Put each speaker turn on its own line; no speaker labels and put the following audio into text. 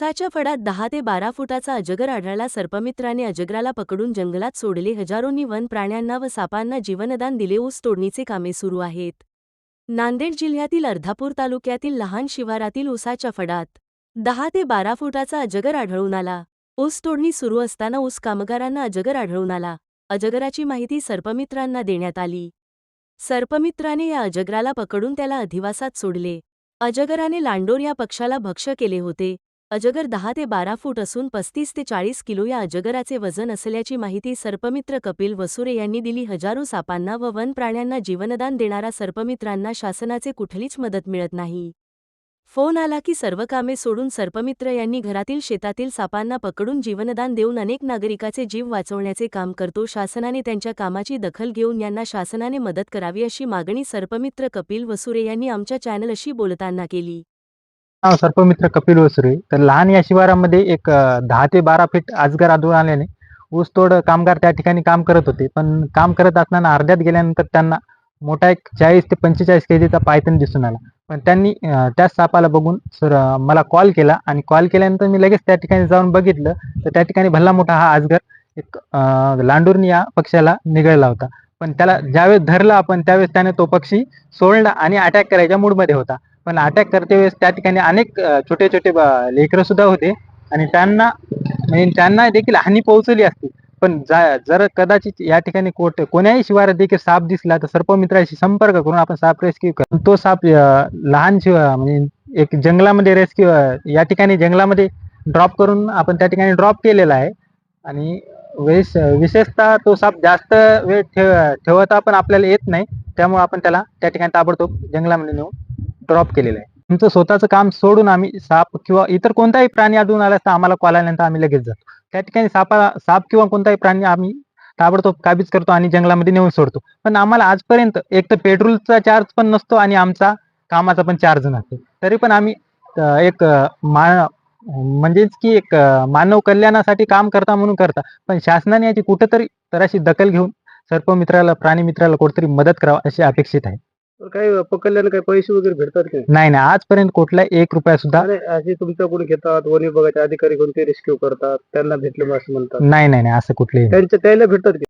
साच्या फडात दहा ते बारा फुटाचा अजगर आढळला. सर्पमित्राने अजगराला पकडून जंगलात सोडले. हजारोंनी वन प्राण्यांना व सापांना जीवनदान दिले. ऊस तोडणीचे कामे सुरू आहेत. नांदेड जिल्ह्यातील अर्धापूर तालुक्यातील लहान शिवारातील ऊसाच्या फडात दहा ते बारा फुटाचा अजगर आढळून आला. ऊस तोडणी सुरू असताना ऊस कामगारांना अजगर आढळून आला. अजगराची माहिती सर्पमित्रांना देण्यात आली. सर्पमित्राने या अजगराला पकडून त्याला अधिवासात सोडले. अजगराने लांडोर या पक्षाला भक्ष केले होते. अजगर दहा ते बारा फूट असून पस्तीस ते चाळीस किलो या अजगराचे वजन असल्याची माहिती सर्पमित्र कपिल वसुरे यांनी दिली. हजारो सापांना व वन प्राण्यांना जीवनदान देणारा सर्पमित्रांना शासनाचे कुठलीच मदत मिळत नाही. फोन आला की सर्व कामे सोडून सर्पमित्र यांनी घरातील शेतातील सापांना पकडून जीवनदान देऊन अनेक नागरिकाचे जीव वाचवण्याचे काम करतो. शासनाने त्यांच्या कामाची दखल घेऊन यांना शासनाने मदत करावी अशी मागणी सर्पमित्र कपिल वसुरे यांनी आमच्या चॅनलशी बोलताना केली.
नाव सर्पमित्र कपिल ओसरे तर लहान या शिवारामध्ये एक दहा ते बारा फीट आजगर आदळून आल्याने ऊसतोड कामगार त्या ठिकाणी काम करत होते. पण काम करत असताना अर्ध्यात गेल्यानंतर त्यांना मोठा एक चाळीस ते पंचेचाळीस केजीचा पायथन दिसून आला. पण त्यांनी त्याच सापाला बघून सर मला कॉल केला. आणि कॉल केल्यानंतर मी लगेच त्या ठिकाणी जाऊन बघितलं. तर त्या ठिकाणी भल्ला मोठा हा आजगर एक लांडूरनी या पक्षाला निगळला होता. पण त्याला ज्यावेळेस धरला आपण त्यावेळेस त्याने तो पक्षी सोडला आणि अटॅक करायच्या मूडमध्ये होता. पण अटॅक करते वेळेस त्या ठिकाणी अनेक छोटे छोटे लेकरं सुद्धा होते. आणि त्यांना म्हणजे त्यांना देखील हानी पोहोचली असती. पण जा- जर कदाचित या ठिकाणी कोट कोण्याही शिवारात देखील साप दिसला तर सर्पमित्राशी संपर्क करून आपण साप रेस्क्यू कर तो साप लहान शिवा म्हणजे एक जंगलामध्ये रेस्क्यू या ठिकाणी जंगलामध्ये ड्रॉप करून आपण त्या ठिकाणी ड्रॉप केलेला आहे. आणि वेस विशेषतः तो साप जास्त वेळ ठेव ठेवता पण आपल्याला येत नाही. त्यामुळे आपण त्याला त्या ठिकाणी ताबडतोब जंगलामध्ये नेऊन ड्रॉप केलेलं आहे. तुमचं स्वतःचं काम सोडून आम्ही साप किंवा इतर कोणताही प्राणी आढळून आला तर आम्हाला कॉल आल्यानंतर आम्ही लगेच जातो. त्या ठिकाणी सापा साप किंवा कोणताही प्राणी आम्ही ताबडतोब काबीज करतो आणि जंगलामध्ये नेऊन सोडतो. पण आम्हाला आजपर्यंत एक तर पेट्रोलचा चार्ज पण नसतो आणि आमचा कामाचा पण चार्ज नसतो. तरी पण आम्ही एक मा म्हणजेच की एक मानव कल्याणासाठी काम करता म्हणून करता. पण शासनाने याची कुठंतरी तर अशी दखल घेऊन सर्पमित्राला प्राणी मित्राला कुठेतरी मदत करावं अशी अपेक्षित आहे.
तर काही पकडल्याने काही पैसे वगैरे भेटतात की
नाही? नाही आजपर्यंत कुठला एक रुपया सुद्धा
अरे असे तुमच्याकडून घेतात वन विभागाचे अधिकारी कोणते रेस्क्यू करतात त्यांना भेटले असं म्हणतात.
नाही नाही नाही. असं कुठलेही नाही.
त्यांच्या त्याला भेटतात की?